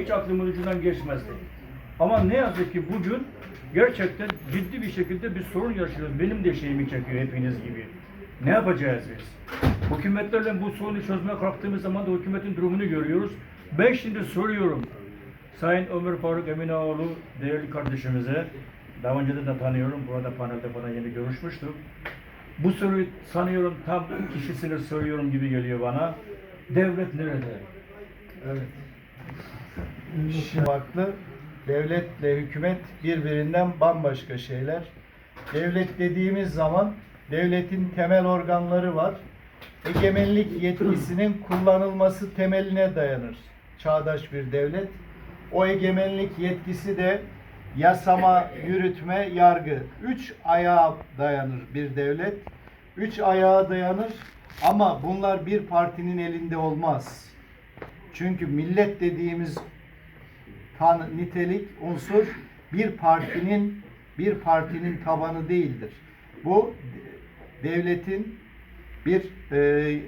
hiç aklımın ucundan geçmezdi. Ama ne yazık ki bugün gerçekten ciddi bir şekilde bir sorun yaşıyoruz. Benim de şeyimi çekiyor hepiniz gibi. Ne yapacağız biz? Hükümetlerle bu sorunu çözmeye kalktığımız zaman da hükümetin durumunu görüyoruz. Ben şimdi soruyorum. Sayın Ömer Faruk Eminaoğlu değerli kardeşimize, daha önce de tanıyorum, burada panelde falan yeni görüşmüştük. Bu soruyu sanıyorum tam kişisini soruyorum gibi geliyor bana. Devlet nerede? Evet. Farklı. Devletle hükümet birbirinden bambaşka şeyler. Devlet dediğimiz zaman devletin temel organları var. Egemenlik yetkisinin kullanılması temeline dayanır. Çağdaş bir devlet. O egemenlik yetkisi de yasama, yürütme, yargı. Üç ayağa dayanır bir devlet. Üç ayağa dayanır ama bunlar bir partinin elinde olmaz. Çünkü millet dediğimiz tan nitelik unsur bir partinin bir partinin tabanı değildir. Bu de- devletin bir e,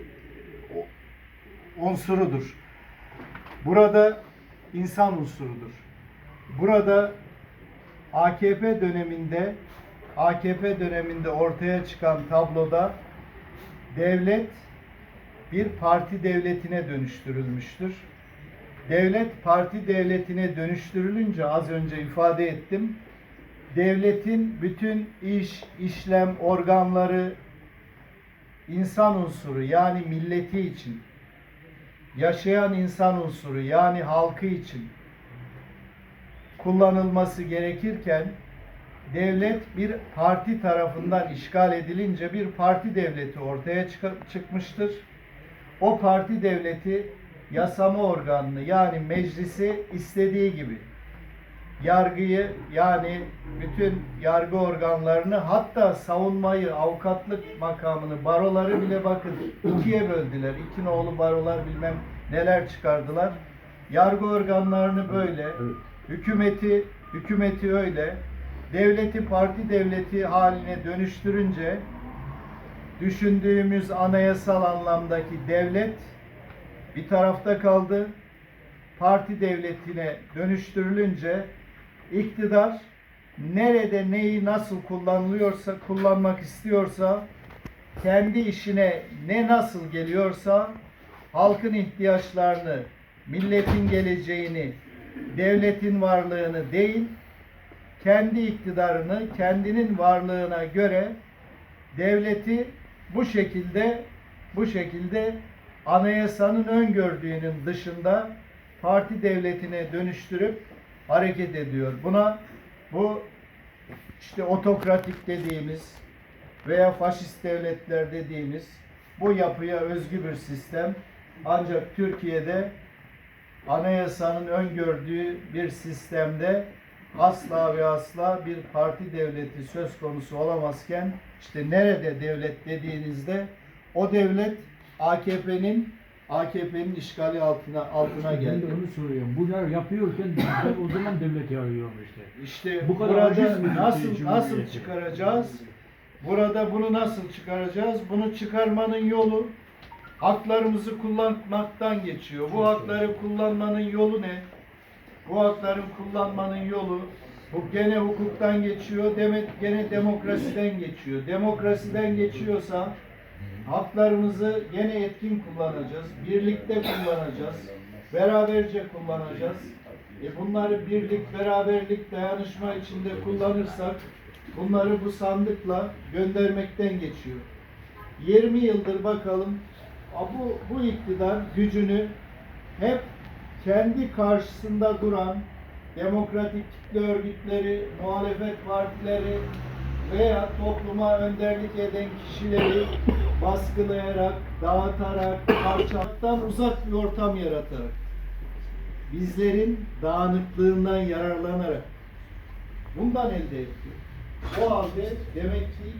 unsurudur. Burada insan unsurudur. Burada AKP döneminde AKP döneminde ortaya çıkan tabloda devlet bir parti devletine dönüştürülmüştür. Devlet parti devletine dönüştürülünce az önce ifade ettim. Devletin bütün iş, işlem, organları insan unsuru yani milleti için yaşayan insan unsuru yani halkı için kullanılması gerekirken devlet bir parti tarafından işgal edilince bir parti devleti ortaya çık- çıkmıştır. O parti devleti yasama organını yani meclisi istediği gibi yargıyı yani bütün yargı organlarını hatta savunmayı, avukatlık makamını, baroları bile bakın ikiye böldüler. İki nolu barolar bilmem neler çıkardılar. Yargı organlarını böyle, hükümeti hükümeti öyle, devleti parti devleti haline dönüştürünce düşündüğümüz anayasal anlamdaki devlet bir tarafta kaldı. Parti devletine dönüştürülünce iktidar nerede neyi nasıl kullanılıyorsa, kullanmak istiyorsa kendi işine ne nasıl geliyorsa halkın ihtiyaçlarını, milletin geleceğini, devletin varlığını değil, kendi iktidarını, kendinin varlığına göre devleti bu şekilde bu şekilde anayasanın öngördüğünün dışında parti devletine dönüştürüp hareket ediyor. Buna bu işte otokratik dediğimiz veya faşist devletler dediğimiz bu yapıya özgü bir sistem ancak Türkiye'de anayasanın öngördüğü bir sistemde asla ve asla bir parti devleti söz konusu olamazken işte nerede devlet dediğinizde o devlet AKP'nin AKP'nin işgali altına altına Ben de geldi. onu soruyorum. Bunlar yapıyorken o zaman devleti arıyorum işte. İşte Bu kadar burada nasıl nasıl çıkaracağız? Burada bunu nasıl çıkaracağız? Bunu çıkarmanın yolu haklarımızı kullanmaktan geçiyor. Bu hakları kullanmanın yolu ne? Bu hakların kullanmanın yolu bu gene hukuktan geçiyor, demek gene demokrasiden geçiyor. Demokrasiden geçiyorsa haklarımızı gene etkin kullanacağız, birlikte kullanacağız, beraberce kullanacağız. E bunları birlik, beraberlik, dayanışma içinde kullanırsak bunları bu sandıkla göndermekten geçiyor. 20 yıldır bakalım bu, bu iktidar gücünü hep kendi karşısında duran demokratik kitle örgütleri, muhalefet partileri veya topluma önderlik eden kişileri baskılayarak, dağıtarak, parçalamaktan uzak bir ortam yaratarak bizlerin dağınıklığından yararlanarak bundan elde etti. O halde demek ki